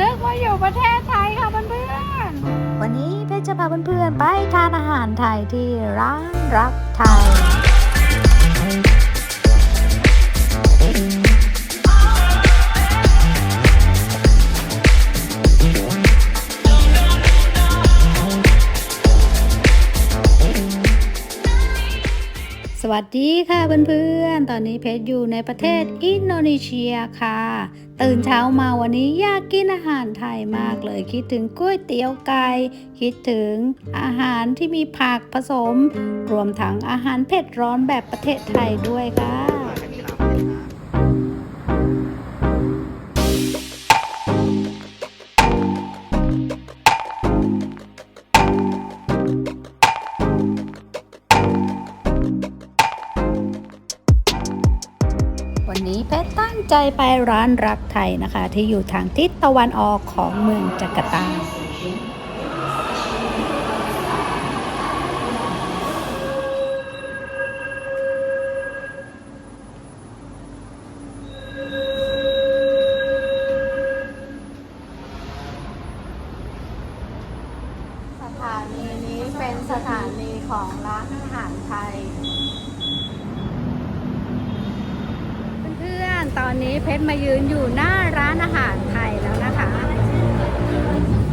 นึกว่าอยู่ประเทศไทยค่ะเพื่อนวันนี้เพชรจะพาเพื่อนๆ ไปทานอาหารไทยที่ร้านรักไทย สวัสดีค่ะเพื่อนๆ ตอนนี้เพชรอยู่ในประเทศอินโดนีเซียค่ะ ตื่นเช้ามาวันนี้อยากกินอาหารไทยมากเลย คิดถึงก๋วยเตี๋ยวไก่คิดถึงอาหารที่มีผักผสม รวมทั้งอาหารเผ็ดร้อนแบบประเทศไทยด้วยค่ะ ใจไปร้านรักไทยนะคะ ที่อยู่ทางทิศตะวันออกของเมืองจาการ์ตาสถานีนี้เป็นสถานีของร้านอาหารไทย เพื่อนๆ ตอนนี้เพชรมายืนอยู่หน้าร้านอาหารไทยแล้วนะคะ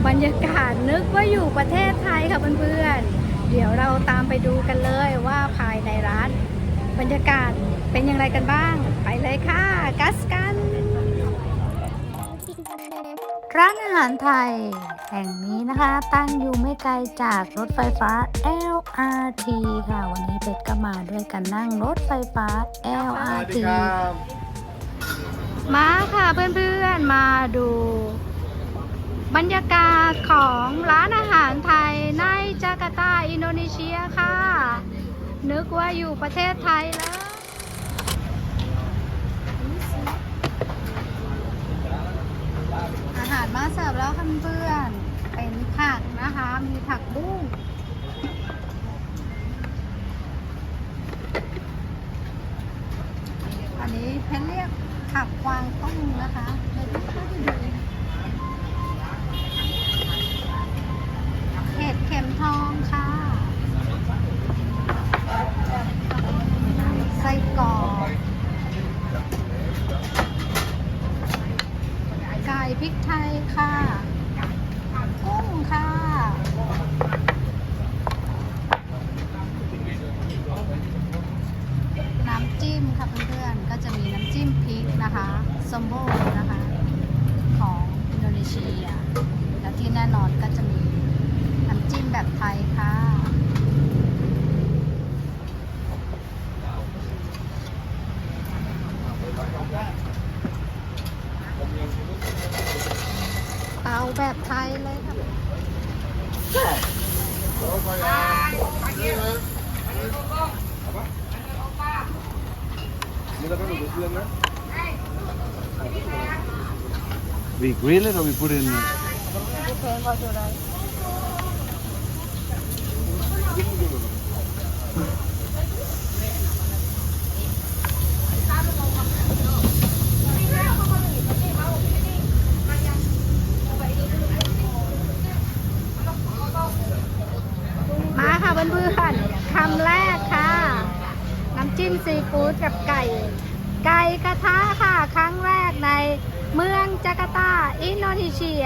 บรรยากาศนึกว่าอยู่ประเทศไทยค่ะเพื่อนๆ เดี๋ยวเราตามไปดูกันเลยว่าภายในร้าน บรรยากาศเป็นอย่างไรกันบ้าง ไปเลยค่ะกัสกันร้านอาหารไทย แห่งนี้นะคะ ตั้งอยู่ไม่ไกลจากรถไฟฟ้า LRT ค่ะ วันนี้เป็ดก็มาด้วยกันนั่งรถไฟฟ้า LRT มาค่ะเพื่อนๆมาดู บรรยากาศของร้านอาหารไทยในจาการ์ตาอินโดนีเซียค่ะ นึกว่าอยู่ประเทศไทยแล้วอาหารมาเสิร์ฟแล้วค่ะเพื่อนเป็นผักนะคะ มีผักบุ้งอันนี้เพนเรีย ค่ะกุ้งค่ะน้ำจิ้มค่ะเพื่อนๆก็จะมีน้ำจิ้มพริกนะคะซัมโบนะคะของอินโดนีเซียและที่แน่นอนก็จะมีน้ำจิ้มแบบไทยค่ะ We grill it or we put it in? มำจิ้มซีฟู้ดกับไก่ ไก่กระทะค่ะครั้งแรกในเมืองจาการ์ตา อินโดนีเซีย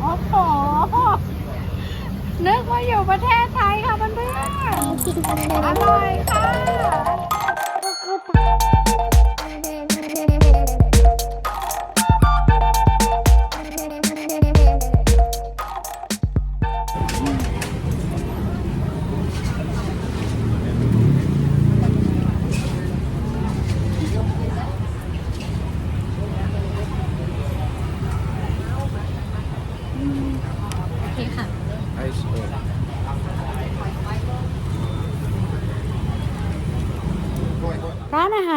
โอ้โห นึกว่าอยู่ประเทศไทยค่ะเพื่อนๆอร่อย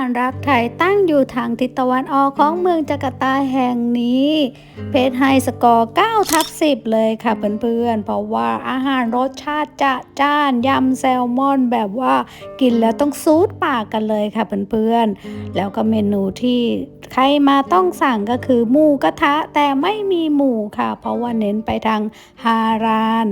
านรรักไทยตั้งอยู่ทางทิศตะวันออกของเมืองจาการ์ตาแห่งนี้ เพชรให้สกอร์9ทับ10 เลยค่ะเพื่อนๆ เพราะว่าอาหารรสชาติจะจ้านยำแซลมอนแบบว่ากินแล้วต้องซูดปากกันเลยค่ะเพื่อนๆ แล้วก็เมนูที่ใครมาต้องสั่งก็คือหมูกระทะแต่ไม่มีหมูค่ะ เพราะว่าเน้นไปทางฮาราน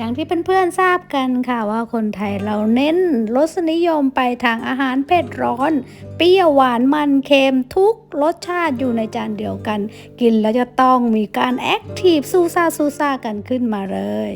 อย่างที่เพื่อนๆทราบกันค่ะว่าคนไทยเราเน้นรสนิยมไปทางอาหารเผ็ดร้อน เปรี้ยวหวานมันเค็มทุกรสชาติอยู่ในจานเดียวกัน กินแล้วจะต้องมีการแอคทีฟซูซ่าซูซ่ากันขึ้นมาเลย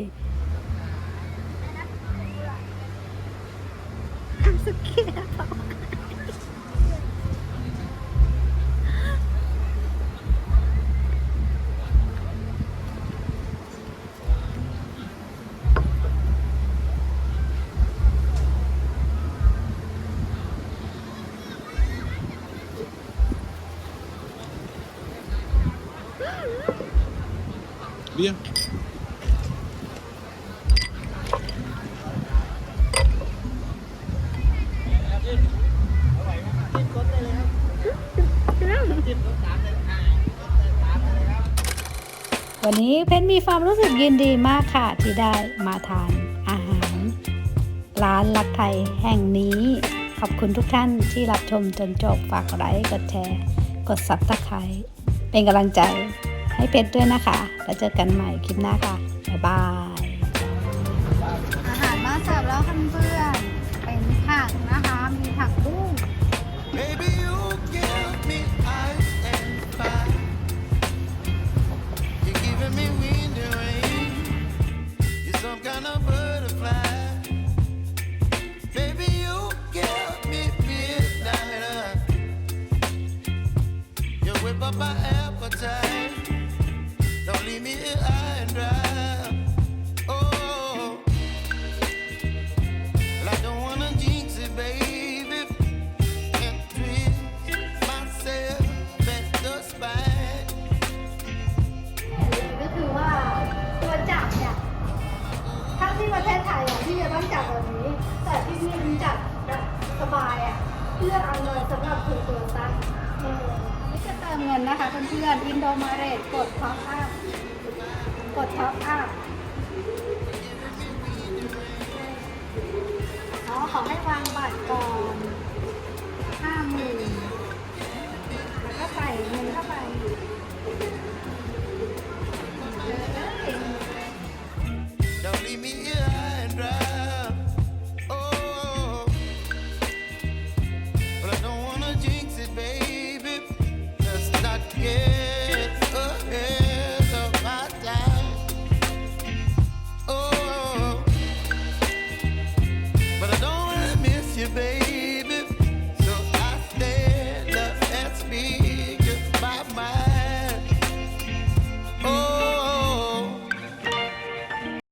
Bien. วันนี้เพชรมีความรู้สึกยินดีมากค่ะ ที่ได้มาทานอาหาร ร้านลักไทยแห่งนี้ ขอบคุณทุกท่านที่รับชมจนจบฝากไลค์กดแชร์ กดซับสไครต์เป็นกำลังใจ ให้เพชรด้วยนะคะ แล้วเจอกันใหม่คลิปหน้าค่ะ บ๊ายบาย อาหารมาเสิร์ฟแล้วเพื่อนๆเป็นผักนะคะ มีผักบุ้ง Baby, you give me ice and fire. You're giving me wind and rain. You're some kind of butterfly. Baby, you give me midnight. You whip up my appetite. ก็คือว่าตัวจับเนี่ยถ้าที่ประเทศไทยอะที่จะต้องจับแบบนี้ แต่ที่นี่มันจับแบบสบายอะเพื่อเอาเงินสำหรับถูกตัวตั้งเออนี่จะเติมเงินนะคะเพื่อนๆอินโดมาเรตกดท็อปอัพ กดท็อปอะอ๋อขอให้วางบัตรก่อน